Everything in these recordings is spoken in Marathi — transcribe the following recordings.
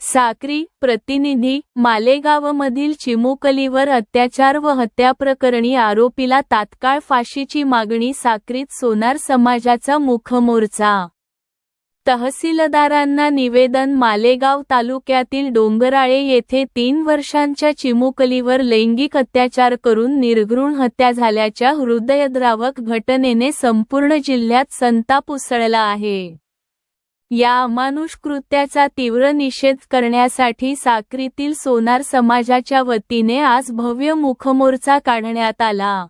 साक्री प्रतिनिधी मालेगावमधील चिमुकलीवर अत्याचार व हत्या प्रकरणी आरोपीला तात्काळ फाशीची मागणी साक्रीत सोनार समाजाचा मुखमोर्चा. तहसीलदारांना निवेदन मालेगाव तालुक्यातील डोंगराळे येथे तीन वर्षांच्या चिमुकलीवर लैंगिक अत्याचार करून निर्घृण हत्या झाल्याच्या हृदयद्रावक घटनेने संपूर्ण जिल्ह्यात संताप उसळला आहे. या अमानुष कृत्याचा तीव्र निषेध करण्यासाठी साक्रीतील सोनार समाजाच्या वतीने आज भव्य मुखमोर्चा काढण्यात आला.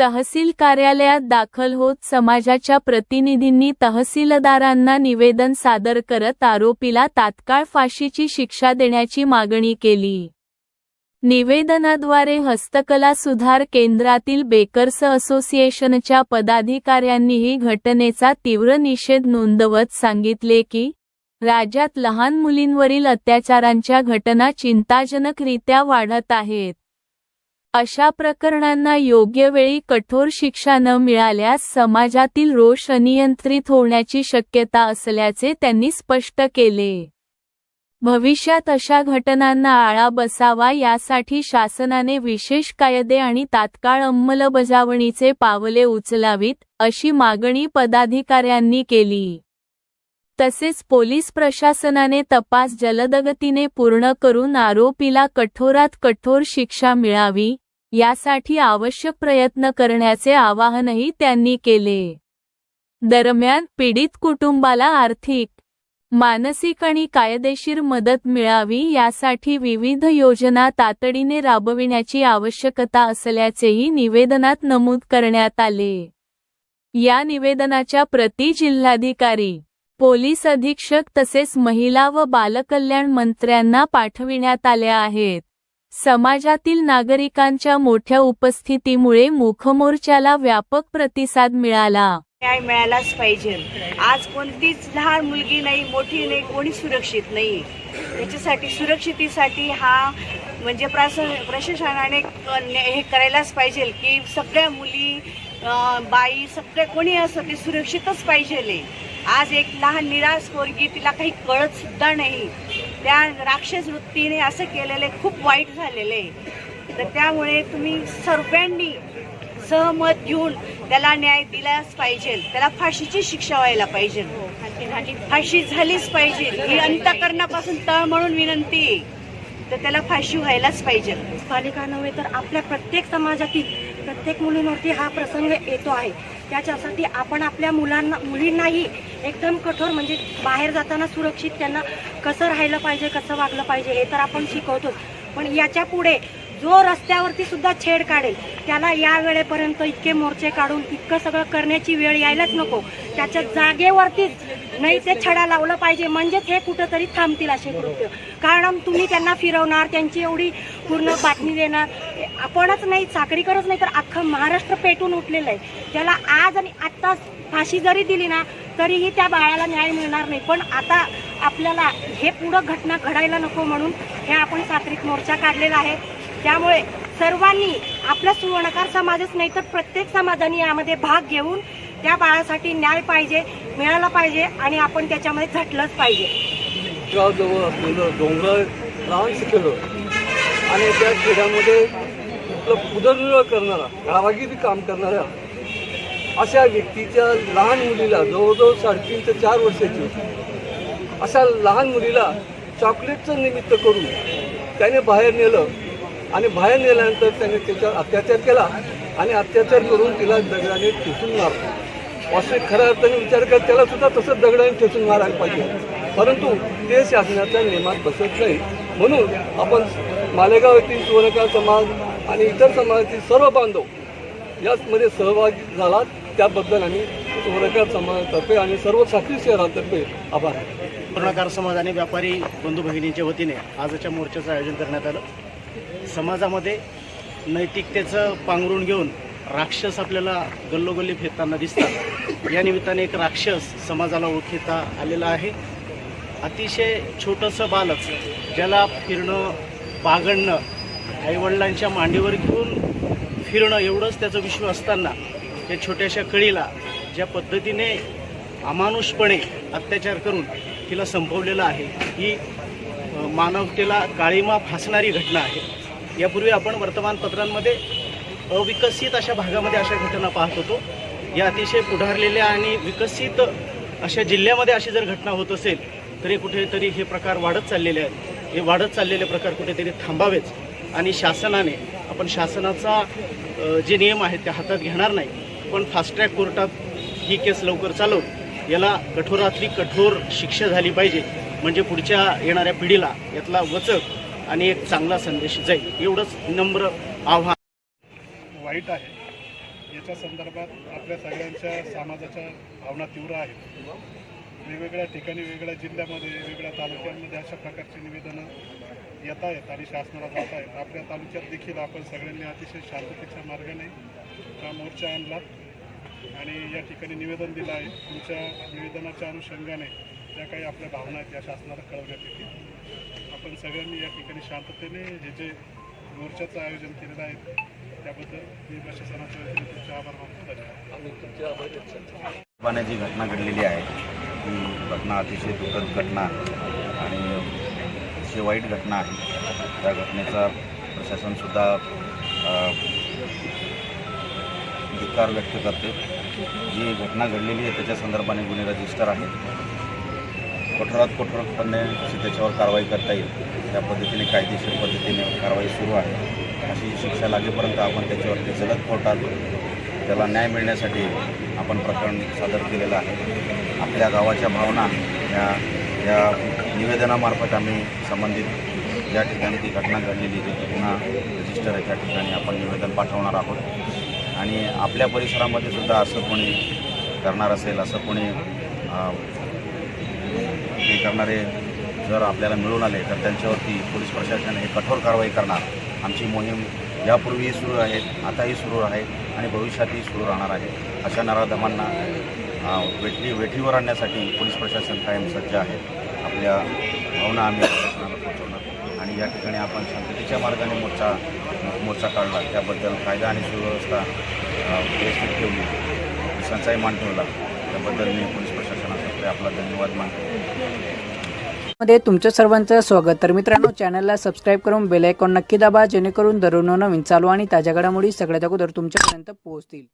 तहसील कार्यालयात दाखल होत समाजाच्या प्रतिनिधींनी तहसीलदारांना निवेदन सादर करत आरोपीला तात्काळ फाशीची शिक्षा देण्याची मागणी केली. निवेदनाद्वारे हस्तकला सुधार केंद्रातील बेकर्स असोसिएशनच्या पदाधिकाऱ्यांनीही घटनेचा तीव्र निषेध नोंदवत सांगितले की राज्यात लहान मुलींवरील अत्याचारांच्या घटना चिंताजनकरित्या वाढत आहेत. अशा प्रकरणांना योग्य वेळी कठोर शिक्षा न मिळाल्यास समाजातील रोष अनियंत्रित होण्याची शक्यता असल्याचे त्यांनी स्पष्ट केले. भविष्यात अशा घटनांना आळा बसावा यासाठी शासनाने विशेष कायदे आणि तात्काळ अंमलबजावणीचे पावले उचलावीत अशी मागणी पदाधिकाऱ्यांनी केली. तसेच पोलीस प्रशासनाने तपास जलदगतीने पूर्ण करून आरोपीला कठोरात कठोर शिक्षा मिळावी यासाठी आवश्यक प्रयत्न करण्याचे आवाहनही त्यांनी केले. दरम्यान पीडित कुटुंबाला आर्थिक मानसिक आणि कायदेशीर मदत मिळावी यासाठी विविध योजना तातडीने राबविण्याची आवश्यकता असल्याचेही निवेदनात नमूद करण्यात आले. या निवेदनाच्या प्रति जिल्हाधिकारी पोलीस अधीक्षक तसेच महिला व बालकल्याण मंत्र्यांना पाठविण्यात आल्या आहेत. समाजातील नागरिकांच्या मोठ्या उपस्थितीमुळे मुखमोर्चाला व्यापक प्रतिसाद मिळाला. न्याय मिळालाच पाहिजे. आज कोणतीच लहान मुलगी नाही मोठी नाही कोणी सुरक्षित नाही. याच्यासाठी सुरक्षितेसाठी हा म्हणजे प्रशासनाने हे करायलाच पाहिजे की सगळ्या मुली बाई सगळे कोणी असं ते सुरक्षितच पाहिजे. आज एक लहान निराश पोरगी तिला काही कळत सुद्धा नाही. त्या राक्षस वृत्तीने असं केलेलं आहे, खूप वाईट झालेलं. आहे तर त्यामुळे तुम्ही सर्वांनी सहमत घेऊन त्याला न्याय दिलाच पाहिजे. त्याला फाशीची शिक्षा व्हायला पाहिजे. फाशी झालीच पाहिजे. ही अंतकरणापासून तळ म्हणून विनंती. तर त्याला फाशी व्हायलाच पाहिजे. पालिका नव्हे तर आपल्या प्रत्येक समाजातील प्रत्येक मुलींवरती हा प्रसंग येतो आहे. त्याच्यासाठी आपण आपल्या मुलांना मुलींनाही एकदम कठोर म्हणजे बाहेर जाताना सुरक्षित त्यांना कसं राहिलं पाहिजे कसं वागलं पाहिजे हे तर आपण शिकवतो पण याच्यापुढे जो रस्त्यावरती सुद्धा छेड काढेल त्याला या वेळेपर्यंत इतके मोर्चे काढून इतकं सगळं करण्याची वेळ यायलाच नको. त्याच्या जागेवरतीच नाही ते छडा लावलं पाहिजे म्हणजेच हे कुठंतरी थांबतील असे कृत्य. कारण तुम्ही त्यांना फिरवणार त्यांची एवढी पूर्ण बातमी देणार. आपणच नाही चाकरीकरच नाही तर अख्खं महाराष्ट्र पेटून उठलेलं आहे. त्याला आज आणि आत्ताच फाशी जरी दिली ना तरीही त्या बाळाला न्याय मिळणार नाही. पण आता आपल्याला हे पुढं घटना घडायला नको म्हणून हे आपण सात्विक मोर्चा काढलेला आहे. त्यामुळे सर्वांनी आपला सुवर्णकार समाजच नाही तर प्रत्येक समाजाने यामध्ये भाग घेऊन त्या बाळासाठी न्याय पाहिजे मिळाला पाहिजे आणि आपण त्याच्यामध्ये झटलंच पाहिजे. गावजवळ असलेलं डोंगर लहानसं खेडं आणि त्या खेड्यामध्ये आपलं उदरनिर्वाह करणारा कारागिरी काम करणाऱ्या अशा व्यक्तीच्या लहान मुलीला जवळजवळ साडेतीन ते चार वर्षाची होती. अशा लहान मुलीला चॉकलेटचं निमित्त करून त्याने बाहेर नेलं आणि बाहेर नेल्यानंतर त्याने त्याच्यावर अत्याचार केला आणि अत्याचार करून तिला दगडाने ठेचून मारलं. वास्तविक खऱ्या अर्थाने विचार करत त्याला सुद्धा तसंच दगडाने ठेचून मारायला पाहिजे. परंतु ते शासनाच्या नियमात बसत नाही. म्हणून आपण मालेगाव येथील सुवर्णकार समाज आणि इतर समाजातील सर्व बांधव यामध्ये सहभागी झालात. त्याबद्दल आम्ही सुवर्णकार समाजातर्फे आणि सर्व साखरी शहरातर्फे आभार आहे. पूर्णकार समाज आणि व्यापारी बंधू भगिनींच्या वतीने आजच्या मोर्चाचं आयोजन करण्यात आलं. समाजामध्ये नैतिकतेचं पांघरून घेऊन राक्षस आपल्याला गल्लोगल्ली फिरताना दिसतात. या निमित्ताने एक राक्षस समाजाला ओळखता आलेला आहे. अतिशय छोटंसं बालक ज्याला फिरणं बागडणं आईवडिलांच्या मांडीवर घेऊन फिरणं एवढंच त्याचं विश्व असताना या छोट्याशा कळीला ज्या पद्धतीने अमानुषपणे अत्याचार करून तिला संपवलेलं आहे ही मानवतेला काळीमा फासणारी घटना आहे. यापूर्वी आपण वर्तमानपत्रांमध्ये अविकसित अशा भागामध्ये अशा घटना पाहत होतो. या अतिशय पुढारलेल्या आणि विकसित अशा जिल्ह्यामध्ये अशी जर घटना होत असेल तरी कुठेतरी हे प्रकार वाढत चाललेले आहेत. हे वाढत चाललेले प्रकार कुठेतरी थांबावेच आणि शासनाने आपण शासनाचा जे नियम आहेत ते हातात घेणार नाही पण फास्ट ट्रॅक कोर्टात ही केस लवकर चालवून याला कठोरातली कठोर शिक्षा झाली पाहिजे म्हणजे पुढच्या येणाऱ्या पिढीला यातला वचक आणि एक चांगला संदेश जाईल एवढंच नम्र आव्हान. वाईट आहे. याच्या संदर्भात आपल्या सगळ्यांच्या समाजाच्या भावना तीव्र आहेत. वेगवेगळ्या ठिकाणी वेगवेगळ्या जिल्ह्यामध्ये वेगवेगळ्या तालुक्यांमध्ये अशा प्रकारची निवेदनं येत आहेत आणि शासनाला जात आहेत आपल्या तालुक्यात देखील आपण सगळ्यांनी अतिशय शांततेच्या मार्गाने हा मोर्चा आणला आणि या ठिकाणी निवेदन दिलं आहे. तुमच्या निवेदनाच्या अनुषंगाने ज्या काही आपल्या भावना आहेत या शासनाला कळवण्यात येतील. आपण सगळ्यांनी या ठिकाणी शांततेने हे जे मोर्चाचं आयोजन केलेलं आहे त्याबद्दल मी प्रशासनाच्या वतीने तुमचे आभार मानतो. धन्यवाद. जी घटना घडलेली आहे. ही घटना अतिशय दुःखद घटना आणि अतिशय वाईट घटना आहे. त्या घटनेचा प्रशासनसुद्धा धिक्कार व्यक्त करते. जी घटना घडलेली आहे त्याच्या संदर्भाने गुन्हे रजिस्टर आहे कठोरात कठोरपणे कशी त्याच्यावर कारवाई करता येईल. त्या पद्धतीने कायदेशीर पद्धतीने कारवाई सुरू आहे. अशी शिक्षा लागेपर्यंत आपण त्याच्यावरती जलद कोर्टात त्याला न्याय मिळण्यासाठी आपण प्रकरण सादर केलेलं आहे. आपल्या गावाच्या भावना या या निवेदनामार्फत आम्ही संबंधित ज्या ठिकाणी ती घटना घडलेली त्याची गुन्हा रजिस्टर आहे त्या ठिकाणी आपण निवेदन पाठवणार आहोत. आणि आपल्या परिसरामध्ये सुद्धा असं कोणी करणार असेल असं कोणी हे करणारे जर आपल्याला मिळून आले तर त्यांच्यावरती पोलीस प्रशासन हे कठोर कारवाई करणार. आमची मोहीम यापूर्वीही सुरू आहे आताही सुरू आहे आणि भविष्यातही सुरू राहणार आहे. अशा नराधमांना वेठी वेठीवर आणण्यासाठी पोलीस प्रशासन कायम सज्ज आहे. आपल्या भावना आम्ही प्रशासनाला पोहोचवणार. आणि या ठिकाणी आपण शांततेच्या मार्गाने मोर्चा मोर्चा काढला. त्याबद्दल कायदा आणि सुव्यवस्था व्यवस्थित ठेवली. पोलिसांचाही मान ठेवला. त्याबद्दल मी पोलीस प्रशासनातर्फे आपला धन्यवाद मानतो. मध्ये तुमचं सर्वांचं स्वागत. तर मित्रांनो चॅनलला सबस्क्राईब करून बेल आयकॉन नक्की दाबा जेणेकरून दररोज नवीन चालू आणि ताज्या घडामोडी सगळ्यात अगोदर तुमच्यापर्यंत पोहोचतील.